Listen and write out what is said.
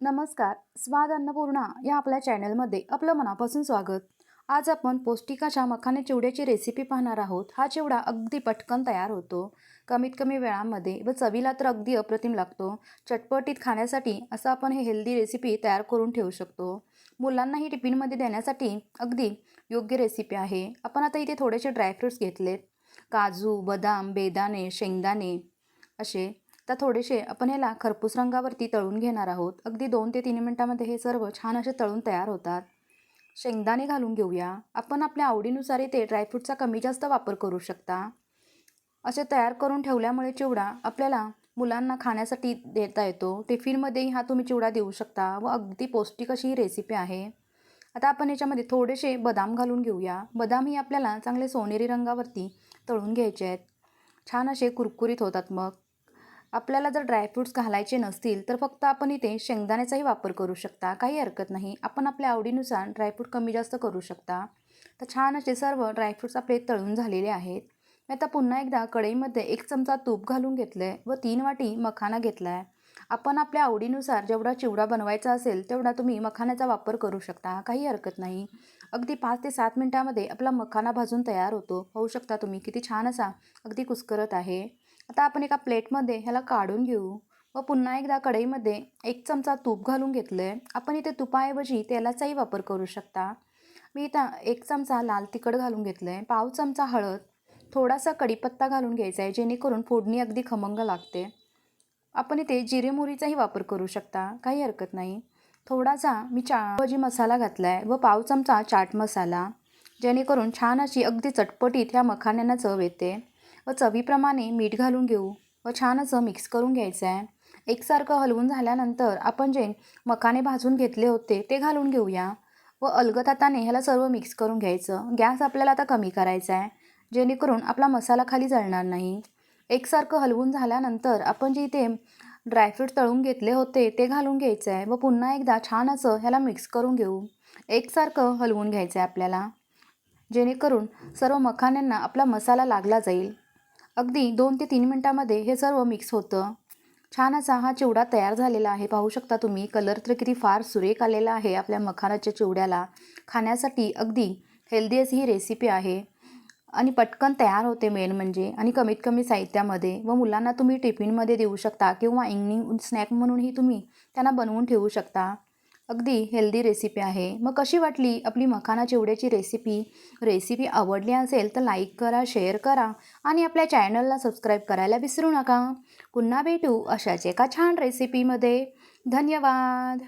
नमस्कार स्वाद अन्नपूर्णा या आपल्या चॅनलमध्ये आपलं मनापासून स्वागत. आज आपण पौष्टिकाच्या मखाने चिवड्याची रेसिपी पाहणार आहोत. हा चिवडा अगदी पटकन तयार होतो. कमीत कमी वेळामध्ये व चवीला तर अगदी अप्रतिम लागतो. चटपटीत खाण्यासाठी असं आपण हे हेल्दी रेसिपी तयार करून ठेवू शकतो. मुलांनाही टिफिनमध्ये देण्यासाठी अगदी योग्य रेसिपी आहे. आपण आता इथे थोडेसे ड्रायफ्रूट्स घेतलेत. काजू बदाम बेदाणे शेंगदाणे असे तर थोडेसे आपण ह्याला खरपूस रंगावरती तळून घेणार आहोत. अगदी दोन ते तीन मिनटामध्ये हे सर्व छान असे तळून तयार होतात. शेंगदाणे घालून घेऊया. आपण आपल्या आवडीनुसार इथे ड्रायफ्रूटचा कमी जास्त वापर करू शकता. असे तयार करून ठेवल्यामुळे चिवडा आपल्याला मुलांना खाण्यासाठी देता येतो. टिफिनमध्येही हा तुम्ही चिवडा देऊ शकता व अगदी पौष्टिक अशी ही रेसिपी आहे. आता आपण याच्यामध्ये थोडेसे बदाम घालून घेऊया. बदाम ही आपल्याला चांगले सोनेरी रंगावरती तळून घ्यायचे आहेत. छान असे कुरकुरीत होतात मग. आपल्याला जर ड्रायफ्रूट्स घालायचे नसतील तर फक्त आपण इथे शेंगदाण्याचाही वापर करू शकता. काही हरकत नाही. आपण आपल्या आवडीनुसार ड्रायफ्रूट कमी जास्त करू शकता. तर छान असे सर्व ड्रायफ्रूट्स आपले तळून झालेले आहेत. मी आता पुन्हा एकदा कढईमध्ये एक चमचा तूप घालून घेतलं आहे व तीन वाटी मखाना घेतला आहे आपण आपल्या आवडीनुसार जेवढा चिवडा बनवायचा असेल तेवढा तुम्ही मखाण्याचा वापर करू शकता. काही हरकत नाही. अगदी पाच ते सात मिनटामध्ये आपला मखाना भाजून तयार होतो. होऊ शकता तुम्ही. किती छान असा अगदी कुस्करत आहे. आता आपण एका प्लेटमध्ये ह्याला काढून घेऊ. व पुन्हा एकदा कढईमध्ये एक चमचा तूप घालून घेतलं आहे आपण इथे तुपाऐवजी तेलाचाही वापर करू शकता. मी इथं एक चमचा लाल तिखट घालून घेतलं आहे पाव चमचा हळद. थोडासा कढीपत्ता घालून घ्यायचा आहे जेणेकरून फोडणी अगदी खमंग लागते. आपण इथे जिरे मोहरीचाही वापर करू शकता. काही हरकत नाही. थोडासा मी चा भजी मसाला घातला आहे व पाव चमचा चाट मसाला जेणेकरून छान अशी अगदी चटपटीत ह्या मखाण्यांना चव येते. व चवीप्रमाणे मीठ घालून घेऊ व छान असं मिक्स करून घ्यायचं आहे एकसारखं हलवून झाल्यानंतर आपण जे मखाने भाजून घेतले होते ते घालून घेऊया व अलगत हाताने ह्याला सर्व मिक्स करून घ्यायचं. गॅस आपल्याला आता कमी करायचा आहे जेणेकरून आपला मसाला खाली जळणार नाही. एकसारखं हलवून झाल्यानंतर आपण जे इथे ड्रायफ्रूट तळून घेतले होते ते घालून घ्यायचं आहे व पुन्हा एकदा छान असं ह्याला मिक्स करून घेऊ. एकसारखं हलवून घ्यायचं आहे आपल्याला जेणेकरून सर्व मखाण्यांना आपला मसाला लागला जाईल. अगदी दोन ते तीन मिनटामध्ये हे सर्व मिक्स होतं. छान असा हा चिवडा तयार झालेला आहे. पाहू शकता तुम्ही कलर तर किती फार सुरेख आलेला आहे आपल्या मखानाच्या चिवड्याला. खाण्यासाठी अगदी हेल्दी अशी ही रेसिपी आहे. आणि पटकन तयार होते मेन म्हणजे. आणि कमीत कमी साहित्यामध्ये व मुलांना तुम्ही टिफिनमध्ये देऊ शकता किंवा इव्हनिंग स्नॅक म्हणूनही तुम्ही त्यांना बनवून ठेवू शकता. अगदी हेल्दी रेसिपी आहे. मग कशी वाटली आपली मखाना चिवड्याची रेसिपी रेसिपी आवडली असेल तर लाईक करा शेअर करा आणि आपल्या चॅनलला सबस्क्राईब करायला विसरू नका. पुन्हा भेटू अशाच एका छान रेसिपीमध्ये धन्यवाद.